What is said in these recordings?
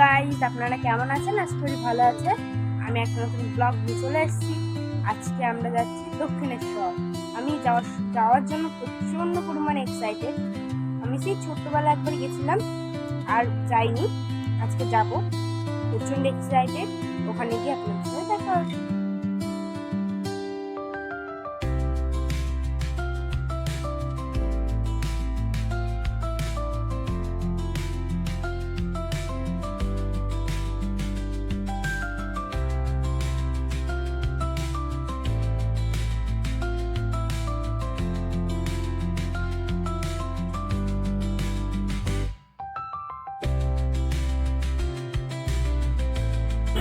Guys আপনারা কেমন আছেন? আশা করি ভালো আছে আমি একটা নতুন ব্লগ নিয়ে চলে এসেছি। আজকে আমরা যাচ্ছি দক্ষিণেশ্বর। আমি যাওয়ার যাওয়ার জন্য প্রচণ্ড পরিমাণে এক্সাইটেড আমি সেই ছোট্টবেলা একবার গেছিলাম, আর যাইনি। আজকে যাব। প্রচণ্ড এক্সাইটেড ওখানে গিয়ে আপনার সাথে দেখা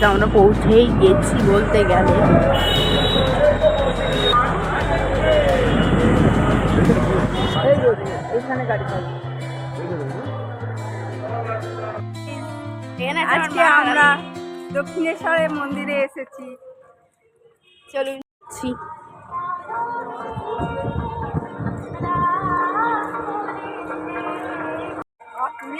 আমরা পৌঁছেই গেছি বলতে গেলে। আজকে আমরা দক্ষিণেশ্বরের মন্দিরে এসেছি। চলুন। ছি। তুমি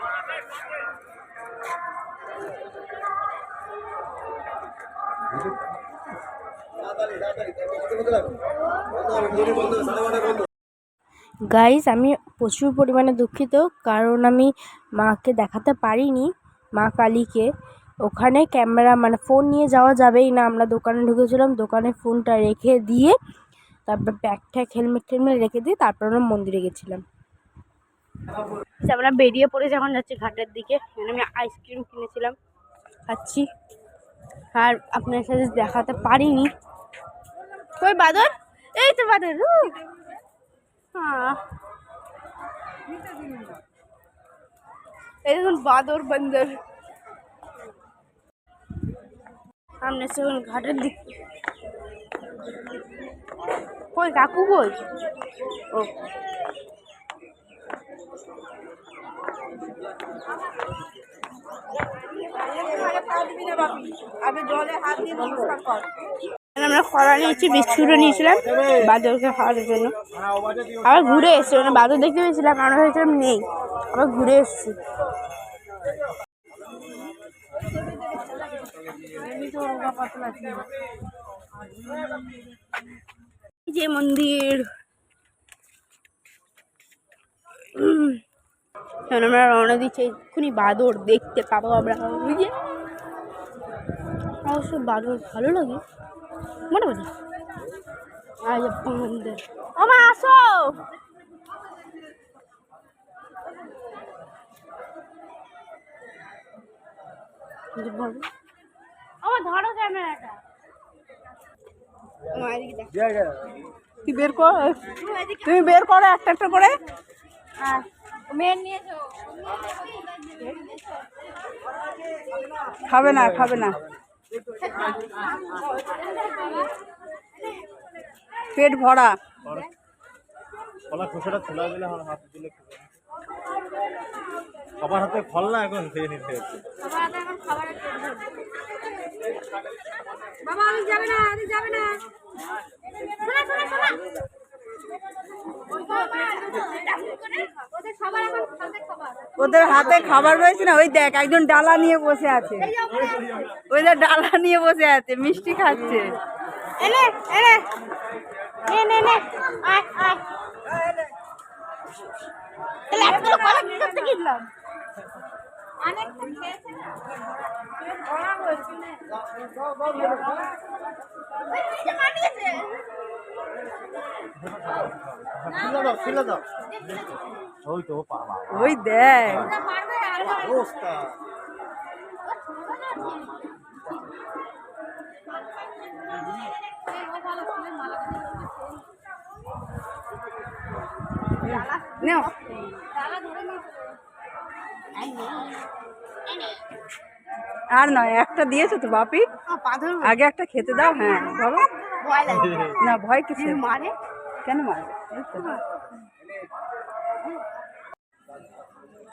গাইস আমি প্রচুর পরিমাণে দুঃখিত, কারণ আমি মাকে দেখাতে পারিনি, মা কালীকে। ওখানে ক্যামেরা মানে ফোন নিয়ে যাওয়া যাবেই না। আমরা দোকানে ঢুকেছিলাম, দোকানে ফোনটা রেখে দিয়ে, তারপর ব্যাগ ট্যাগ হেলমেট টেলমেট রেখে দিয়ে তারপর আমরা মন্দিরে গেছিলাম। আমরা বেরিয়ে পড়ে যখন যাচ্ছি ঘাটের দিকে। আমি আইসক্রিম কিনেছিলাম, খাচ্ছি। আর আপনার সাথে দেখাতে পারিনি। কই বাদর এই তো বাদর হু। হ্যাঁ এই দেখুন বাদর বন্দর সামনে সেগুন ঘাটের দিক কই কাকু কই ও আগে জলে হাত দিয়ে নমস্কার কর আমরা খরা নিয়েছি বিস্কুটও নিয়েছিলাম বাদরকে খাওয়ার জন্য। আবার ঘুরে এসেছি মানে বাদর দেখতে পেয়েছিলাম, আমরা ভেবেছিলাম নেই। আবার ঘুরে এসেছি। যে মন্দির। আমরা রওনা দিচ্ছি, এক্ষুনি বাদর দেখতে পাবো আমরা। অবশ্য বাদর ভালো লাগে। মোটামুটি আমা আসো। আমার ধরো ক্যামেরাটা। তুই বের কর। তুমি বের করো একটা একটা করে। মেন এসো খাবে না খাবে না। পেট ভরা। কলা খোসাটা খোলা দিলে আমার হাতে দিলে। সবার হাতে ফল না এখন খেয়ে নিতে হচ্ছে বাবা আমি যাবে না আমি যাবে না। শোনা শোনা শোনা। ওদের সবার এখন খাতে খাবার ওদের হাতে খাবার রয়েছে না? ওই দেখ একজন ডালা নিয়ে বসে আছে। ওই যে ডালা নিয়ে বসে আছে মিষ্টি খাচ্ছে। এনে এনে নে নে নে। আয় আয়। তাহলে এতগুলো কলা কি করতে কিনলাম। অনেকটা খেয়েছে না? ওই তো পাবা ওই দেখ। ওটা আর নাও নয় একটা দিয়েছ তো বাপি। আগে একটা খেতে দাও হ্যাঁ ধরো। না ভয় কিছু মারে। কেন মারবে?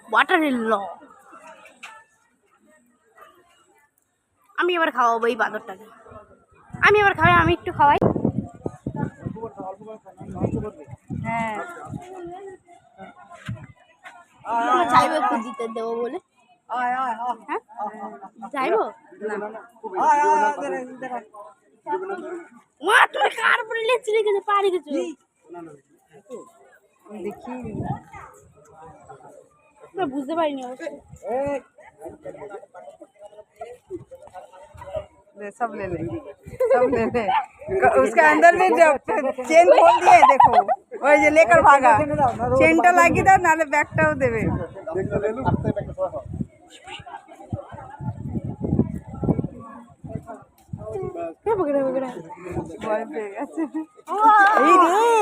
ওয়াটার ল আমি এবার খাওয়াবো এই বাদরটাকে। আমি এবার খাওয়াই আমি একটু খাওয়াই। হ্যাঁ। চাইব একটু দিতে দেবো বলে। হ্যাঁ? চাইব? মা তুমি কার উপরে লেচি রেখেছো পা রেখেছো দেখি না বুঝতে পারিনি অবশ্য ले सब ले ले सब ले ले उसका अंदर में जब चेन खोल दिए देखो ওই যে लेकर भागा চেনটা লাগিয়ে দাও নাহলে ব্যাগটাও দেবে বগড়া বগড়া ভয় পেয়ে গেছে এই রে।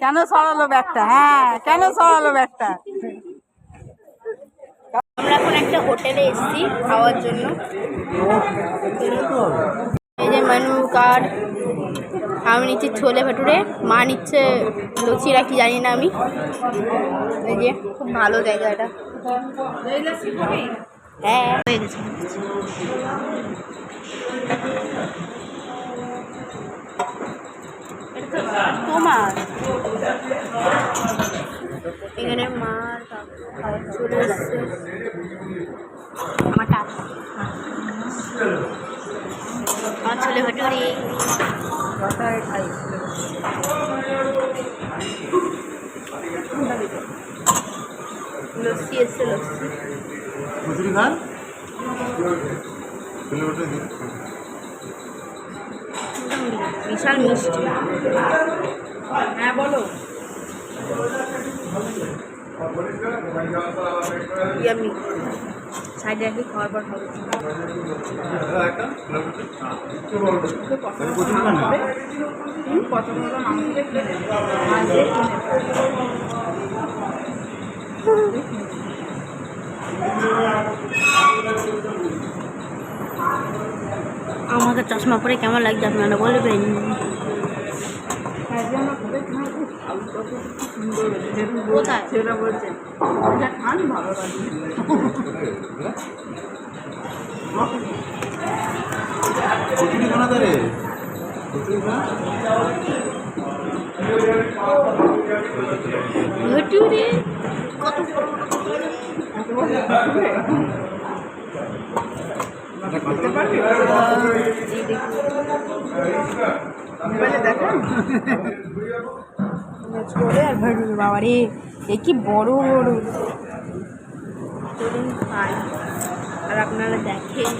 কেন সরালো ব্যাগটা? হ্যাঁ কেন সরালো ব্যাগটা? আমরা এখন একটা হোটেলে এসেছি খাওয়ার জন্য। এই যে মেনু কার্ড আমি নিচ্ছি ছোলে ভেটুরে। মা নিচ্ছে লুচিরা কি জানি না আমি। এই যে খুব ভালো জায়গা এটা। হ্যাঁ। হয়ে গেছে তো তোমার এখানে মার চলে এসছে আমার টাকা আমার ছেলে ভেটুরি। লস্যি এসছে লস্যি কচুরি খান বিশাল মিষ্টি হ্যাঁ বলো ইয়ামি সাইডে রাখি খাওয়ার পর খাব। আমাকে চশমা পরে কেমন লাগছে আপনারা বলবেন কোথায়? সেটা বলছে। এটা খান ভালো লাগে। কত করতে পারবি দেখো ছোলে আর ভেটুরি বাবা রে এ কি বড় বড় চলুন খাই আর আপনারা দেখেন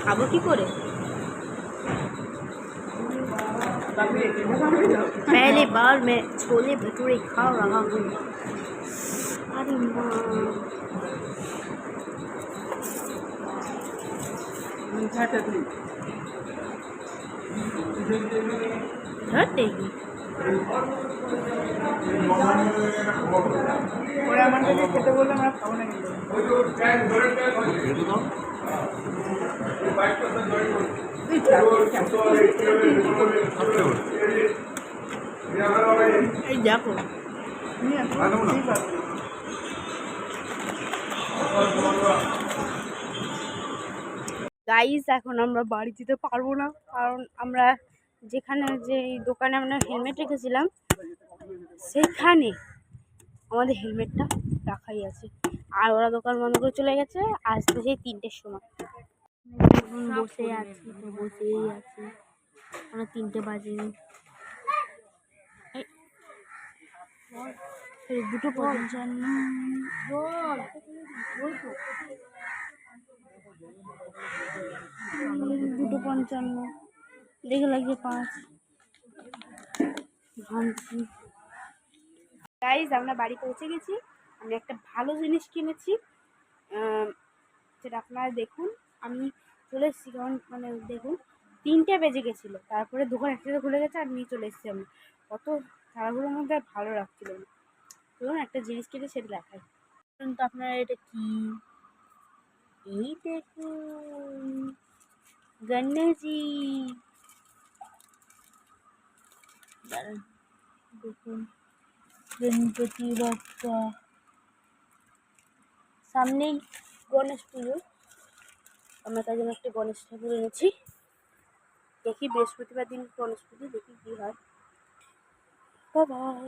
খাবো কি করে पहली बार मैं छोले भटूरे खा रहा हूँ अरे माँ धर देगी ওরা আমার কাছে খেতে বললে আমরা খাব না কিন্তু এই দেখো। গাইস এখন আমরা বাড়ি যেতে পারব না কারণ আমরা যেখানে যে দোকানে আমরা হেলমেট রেখেছিলাম সেখানে আমাদের হেলমেটটা রাখাই আছে। আর ওরা দোকান বন্ধ করে চলে গেছে। আসবে সেই তিনটের সময়। বসে আছি বসেই আছি। আমরা তিনটে বাজেনি। এই দুটো পঞ্চান্ন দুটো পঞ্চান্ন। দেখে লাগছে পাঁচ। গাইজ আমরা বাড়ি পৌঁছে গেছি। আমি একটা ভালো জিনিস কিনেছি। সেটা আপনারা দেখুন। আমি চলে এসেছি, কারণ মানে দেখুন, তিনটে বেজে গেছিল। তারপরে দোকান একসাথে খুলে গেছে আর নিয়ে চলে এসেছি আমি। অত তাড়াহুড়োর মধ্যে আর ভালো লাগছিল না। ধরুন একটা জিনিস কিনে সেটা দেখাই। তো আপনারা এটা কি? এই দেখুন, গণেশজি। দেখুন গণপতি বাপ্পা সামনেই গণেশ পুজো। আমরা তাই জন্য একটা গণেশ ঠাকুর এনেছি। দেখি বৃহস্পতিবার দিন গণেশ পুজো, দেখি কী হয়। বাই।